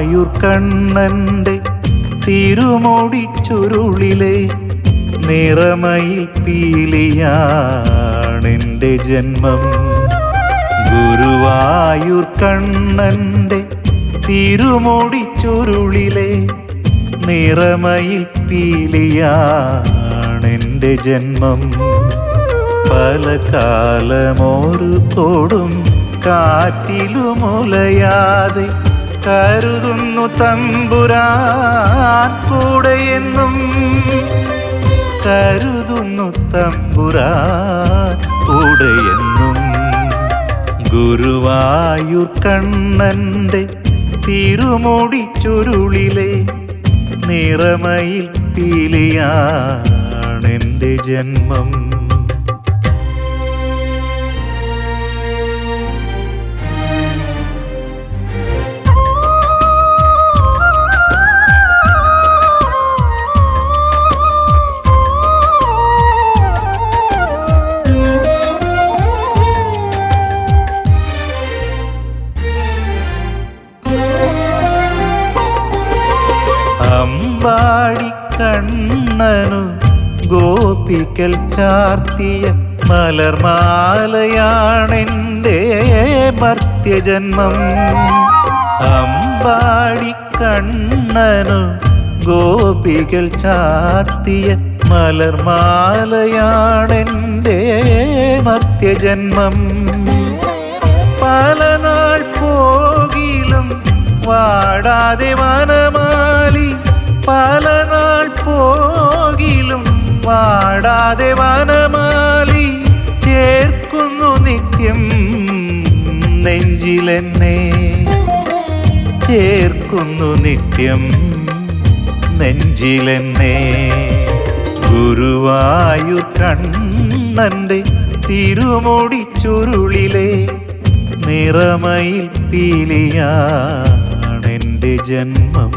ഗുരുവായൂർ കണ്ണന്റെ തിരുമോടിച്ചുരുളിലെ നിറമയിൽ പീലിയാണെന്റെ ജന്മം. ഗുരുവായൂർ കണ്ണന്റെ തിരുമോടിച്ചുരുളിലെ നിറമയിൽ പീലിയാണെന്റെ ജന്മം. പല കാലമോരു കോടും കാറ്റിലുമുലയാതെ കരുതുന്നു തമ്പുരാൻ കൂടെ എന്നും. കരുതുന്നു തമ്പുരാൻ കൂടെയെന്നും ഗുരുവായൂർ കണ്ണന്റെ തിരുമുടി ചുരുളിലെ നിറമയിൽ പീലിയാണെന്റെ ജന്മം. കണ്ണനു ഗോപിക്കൽ ചാർത്തിയ മലർമാലയാണെന്റെ മർത്യജന്മം അമ്പാടി കണ്ണനു ഗോപികൾ ചാർത്തിയ മലർമാലയാണെന്റെ മർത്യജന്മം പല നാൾ പോകിലും വാടാതെ വനമാലി പല നാൾ പോകിലും വാടാതെ വനമാലി ചേർക്കുന്നു നിത്യം നെഞ്ചിലെന്നെ. ചേർക്കുന്നു നിത്യം നെഞ്ചിലെന്നെ. ഗുരുവായു കണ്ണന്റെ തിരുമുടി ചുരുളിലെ നിറമയിൽ പീലിയാണെന്റെ ജന്മം.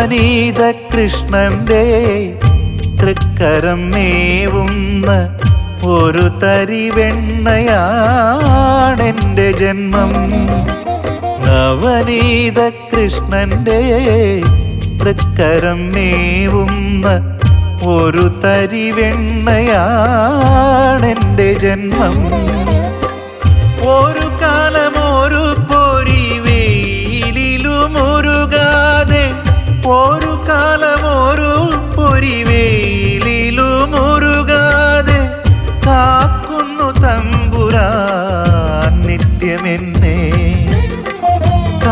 നവനീത കൃഷ്ണന്റെ തൃക്കരം മേവുന്ന ഒരു തരി വെണ്ണയാണെന്റെ ജന്മം. നവനീത കൃഷ്ണന്റെ തൃക്കരം മേവുന്ന ഒരു തരി വെണ്ണയാണെന്റെ ജന്മം. ഒരു കാലം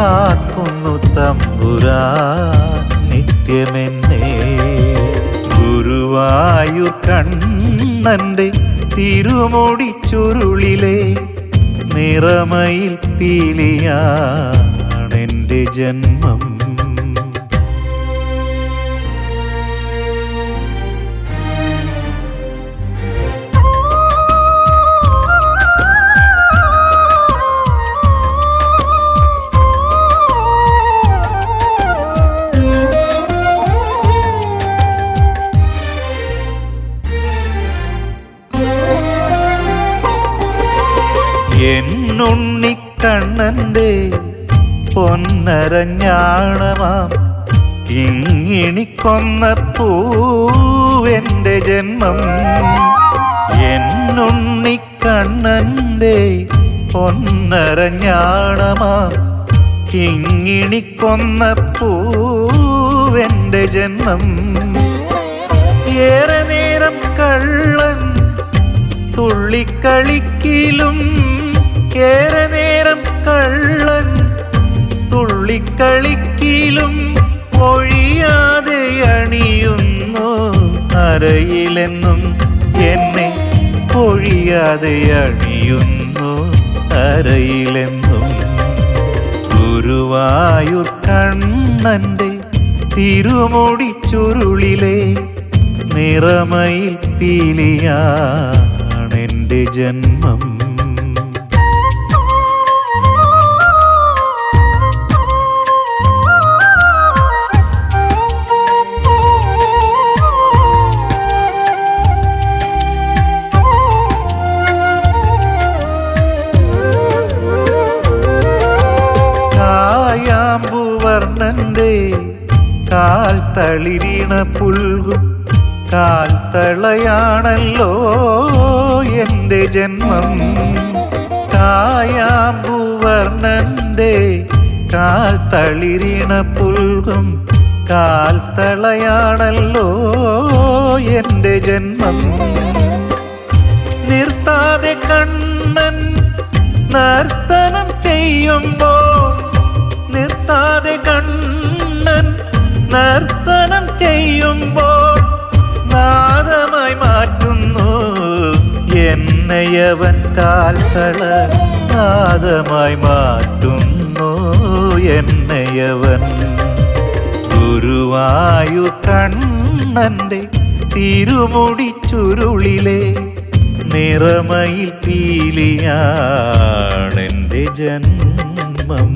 കാക്കുന്നു തമ്പുരാ നിത്യമെന്നേ. ഗുരുവായു കണ്ണന്റെ തിരുമുടി ചുരുളിലെ നിറമയിൽ പീലിയാണെന്റെ ജന്മം. എന്നുണ്ണിക്കണ്ണന്റെ പൊന്നരഞ്ഞാണമാം കിങ്ങിണിക്കൊന്ന പൂവെന്റെ ജന്മം. എന്നുണ്ണിക്കണ്ണന്റെ പൊന്നരഞ്ഞാണമാം കിങ്ങിണിക്കൊന്ന പൂവെന്റെ ജന്മം. ഏറെ നേരം കള്ളൻ തുള്ളിക്കളിക്കിലും ഏറെ നേരം കള്ളൻ തുള്ളിക്കളിക്കിലും ഒഴിയാതെ അണിയുന്നു. അരയിലെന്നും എന്നെ ഒഴിയാതെ അണിയുന്നു. അരയിലെന്നും ഗുരുവായൂർ കണ്ണന്റെ തിരുമുടി ചുരുളിലെ നിറമയിൽ പീലിയാണെന്റെ ജന്മം. തളിരിണ പുൽകും കാൽ തളയാണല്ലോ എന്റെ ജന്മം. കായാമ്പൂവർണന്റെ കാൽ തളിരീണ പുൽകും കാൽ തളയാണല്ലോ എന്റെ ജന്മം. നിർത്താതെ കണ്ണൻ നർത്തനം ചെയ്യുമ്പോൾ നിർത്താതെ കണ്ണൻ നർത്തനം കാൽത്തള പാദമായി മാറ്റുന്നു എന്നയവൻ. ഗുരുവായു കണ്ണന്റെ തിരുമുടി ചുരുളിലെ നിറമയിൽ പീലിയാണെന്റെ ജന്മം.